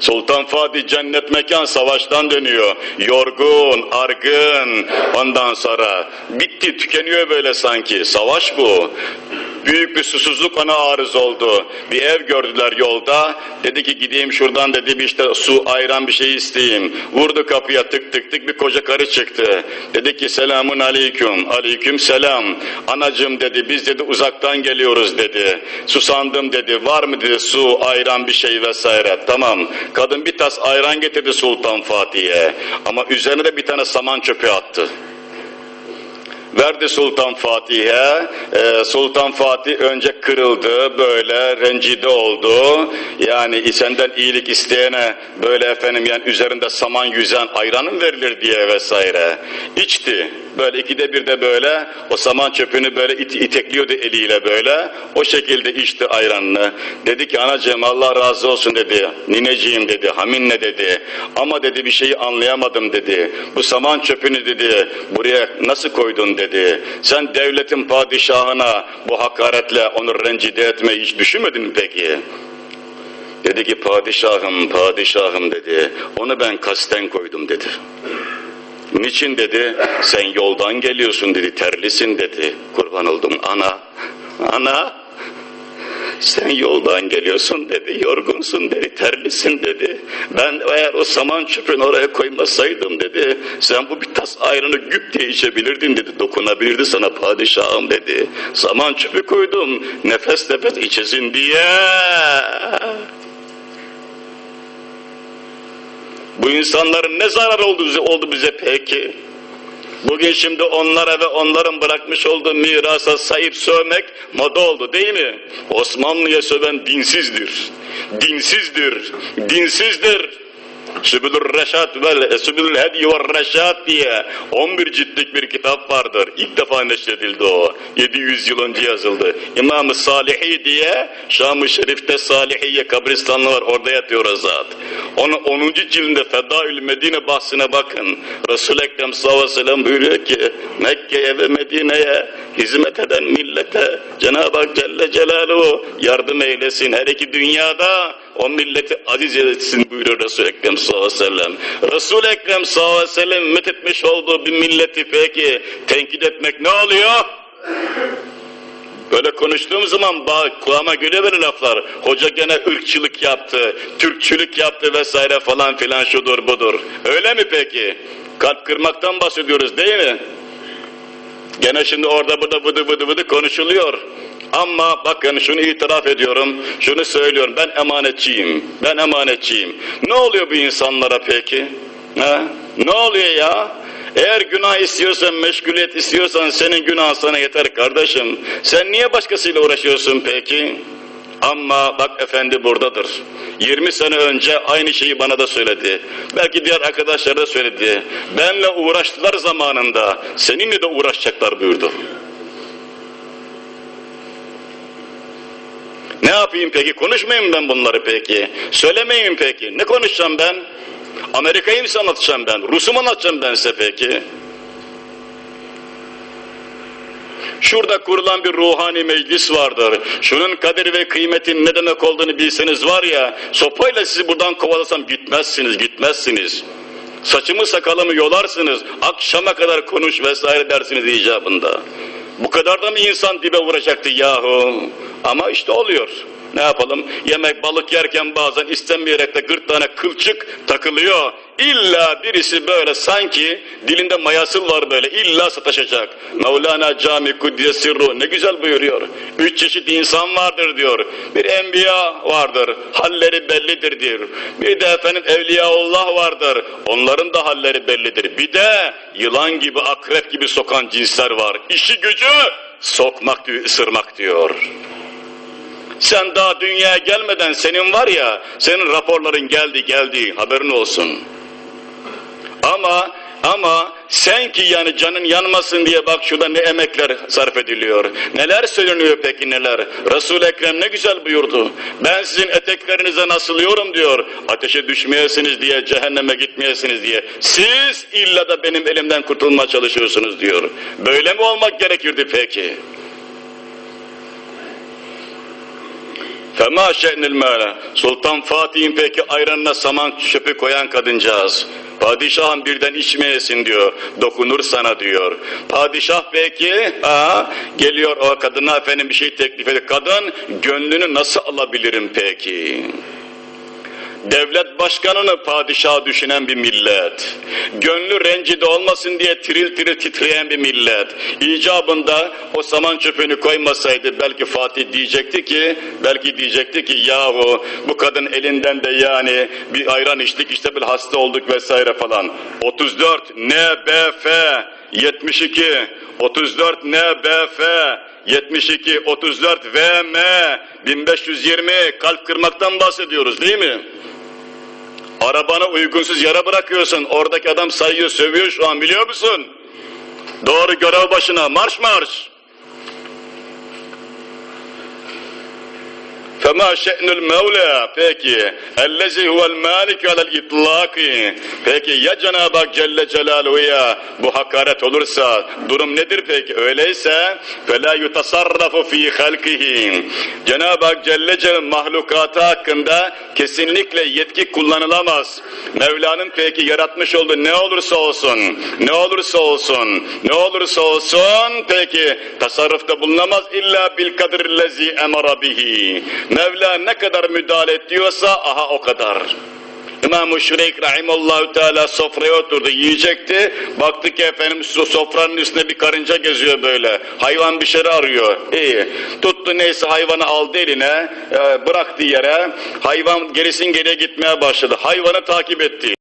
Sultan Fatih cennet mekan savaştan dönüyor. Yorgun, argın. Ondan sonra bitti, tükeniyor böyle sanki. Savaş bu. Büyük bir susuzluk ona arız oldu. Bir ev gördüler yolda. Dedi ki gideyim şuradan dedi bir işte su, ayran bir şey isteyeyim. Vurdu kapıya tık tık tık bir koca karı çıktı. Dedi ki selamun aleyküm. Aleyküm selam. Anacım dedi biz dedi uzaktan geliyoruz dedi. Susandım dedi. Var mı dedi su, ayran bir şey vesaire. Tamam. Kadın bir tas ayran getirdi Sultan Fatih'e. Ama üzerine de bir tane saman çöpü attı. Verdi Sultan Fatih'e. Ee, Sultan Fatih önce kırıldı, böyle rencide oldu. Yani senden iyilik isteyene böyle efendim yani üzerinde saman yüzen ayranın verilir diye vesaire. İçti. Böyle ikide bir de böyle o saman çöpünü böyle it itekliyordu eliyle böyle. O şekilde içti ayranını. Dedi ki anacığım Allah razı olsun dedi. Nineciğim dedi. Haminle dedi. Ama dedi bir şeyi anlayamadım dedi. Bu saman çöpünü dedi buraya nasıl koydun dedi. Sen devletin padişahına bu hakaretle onu rencide etmeyi hiç düşünmedin mi peki? Dedi ki padişahım padişahım dedi. Onu ben kasten koydum dedi. Niçin dedi? Sen yoldan geliyorsun dedi. Terlisin dedi. Kurban oldum ana. Ana. Sen yoldan geliyorsun dedi, yorgunsun dedi, terlisin dedi. Ben eğer o saman çöpünü oraya koymasaydım dedi, sen bu bir tas ayranı güp diye içebilirdin dedi, dokunabilirdi sana padişahım dedi. Saman çöpü koydum, nefes nefes içesin diye. Bu insanların ne zararı oldu, oldu bize peki? Bugün şimdi onlara ve onların bırakmış olduğu mirasa sahip sövmek moda oldu değil mi? Osmanlı'ya söven dinsizdir. Dinsizdir. Dinsizdir. Sübülür Reşat ve Sübülül Hedi ve Reşat diye 11 ciltlik bir kitap vardır. İlk defa neşredildi o. 700 yıl önce yazıldı. İmam-ı Salihi diye Şam-ı Şerif'te Salihiye kabristanlığı var. Orada yatıyor o zat. Onun 10. cildinde Fedaül Medine bahsine bakın. Resul-i Ekrem sallallahu aleyhi ve sellem buyuruyor ki Mekke'ye ve Medine'ye hizmet eden millete Cenab-ı Hak Celle Celaluhu yardım eylesin. Her iki dünyada o milleti aziz etsin buyuruyor Resul-i Ekrem sallallahu aleyhi ve sellem. Resul-i Ekrem sallallahu aleyhi ve sellem ümmet etmiş olduğu bir milleti peki tenkit etmek ne oluyor? Böyle konuştuğum zaman bak kulağıma geliyor böyle laflar. Hoca gene ırkçılık yaptı, Türkçülük yaptı vesaire falan filan şudur budur. Öyle mi peki? Kalp kırmaktan bahsediyoruz değil mi? Gene şimdi orada burada vıdı vıdı vıdı konuşuluyor. Ama bakın şunu itiraf ediyorum, şunu söylüyorum. Ben emanetçiyim, ben emanetçiyim. Ne oluyor bu insanlara peki? Ha? Ne oluyor ya? Eğer günah istiyorsan, meşguliyet istiyorsan senin günah sana yeter kardeşim. Sen niye başkasıyla uğraşıyorsun peki? Ama bak efendi buradadır. 20 sene önce aynı şeyi bana da söyledi. Belki diğer arkadaşlar da söyledi. Benle uğraştılar zamanında. Seninle de uğraşacaklar buyurdu. Ne yapayım peki? Konuşmayayım ben bunları peki? Söylemeyeyim peki? Ne konuşacağım ben? Amerika'yı mı anlatacağım ben? Rus'u mu anlatacağım ben size peki? Şurada kurulan bir ruhani meclis vardır. Şunun kadir ve kıymetin ne demek olduğunu bilseniz var ya, sopayla sizi buradan kovalasam gitmezsiniz, gitmezsiniz. Saçımı sakalımı yolarsınız, akşama kadar konuş vesaire dersiniz icabında. Bu kadar da mı insan dibe vuracaktı yahu? Ama işte oluyor. Ne yapalım? Yemek balık yerken bazen istenmeyerek de gırtlağına kılçık takılıyor. İlla birisi böyle sanki dilinde mayasıl var böyle illa sataşacak. Mevlana Cami Kudüs Sirru ne güzel buyuruyor. Üç çeşit insan vardır diyor. Bir enbiya vardır. Halleri bellidir diyor. Bir de efendim evliyaullah vardır. Onların da halleri bellidir. Bir de yılan gibi akrep gibi sokan cinsler var. İşi gücü sokmak diyor, ısırmak diyor. Sen daha dünyaya gelmeden senin var ya, senin raporların geldi geldi haberin olsun. Ama ama sen ki yani canın yanmasın diye bak şurada ne emekler sarf ediliyor. Neler söyleniyor peki neler? Resul Ekrem ne güzel buyurdu. Ben sizin eteklerinize nasılıyorum diyor. Ateşe düşmeyesiniz diye, cehenneme gitmeyesiniz diye. Siz illa da benim elimden kurtulmaya çalışıyorsunuz diyor. Böyle mi olmak gerekirdi peki? Fema şe'nil mâle. Sultan Fatih'in peki ayranına saman çöpü koyan kadıncağız. Padişahım birden içmeyesin diyor. Dokunur sana diyor. Padişah peki ha, geliyor o kadına efendim bir şey teklif ediyor. Kadın gönlünü nasıl alabilirim peki? Devlet başkanını padişah düşünen bir millet. Gönlü rencide olmasın diye tiril tiril titreyen bir millet. İcabında o saman çöpünü koymasaydı belki Fatih diyecekti ki, belki diyecekti ki yahu bu kadın elinden de yani bir ayran içtik işte bir hasta olduk vesaire falan. 34 NBF 72 34 NBF 72 34 VM 1520 kalp kırmaktan bahsediyoruz değil mi? Arabanı uygunsuz yere bırakıyorsun. Oradaki adam sayıyor, sövüyor şu an biliyor musun? Doğru görev başına marş marş. فما شأن المولى peki ellezi huvel malik alel itlaki peki ya Cenab-ı Hak Celle Celaluhu'ya bu hakaret olursa durum nedir peki öyleyse فَلَا يُتَصَرَّفُ ف۪ي خَلْقِهِ Cenab-ı Hak Celle Celaluhu mahlukatı hakkında kesinlikle yetki kullanılamaz. Mevla'nın peki yaratmış olduğu ne olursa olsun, ne olursa olsun, ne olursa olsun peki tasarrufta bulunamaz illa bil kadrillezi emara bihi. Mevla ne kadar müdahale ediyorsa aha o kadar. İmam-ı Şureyk Rahimallahu Teala sofraya oturdu, yiyecekti. Baktı ki efendim sofranın üstünde bir karınca geziyor böyle. Hayvan bir şey arıyor. İyi. Tuttu neyse hayvanı aldı eline, e, bıraktı yere. Hayvan gerisin geriye gitmeye başladı. Hayvanı takip etti.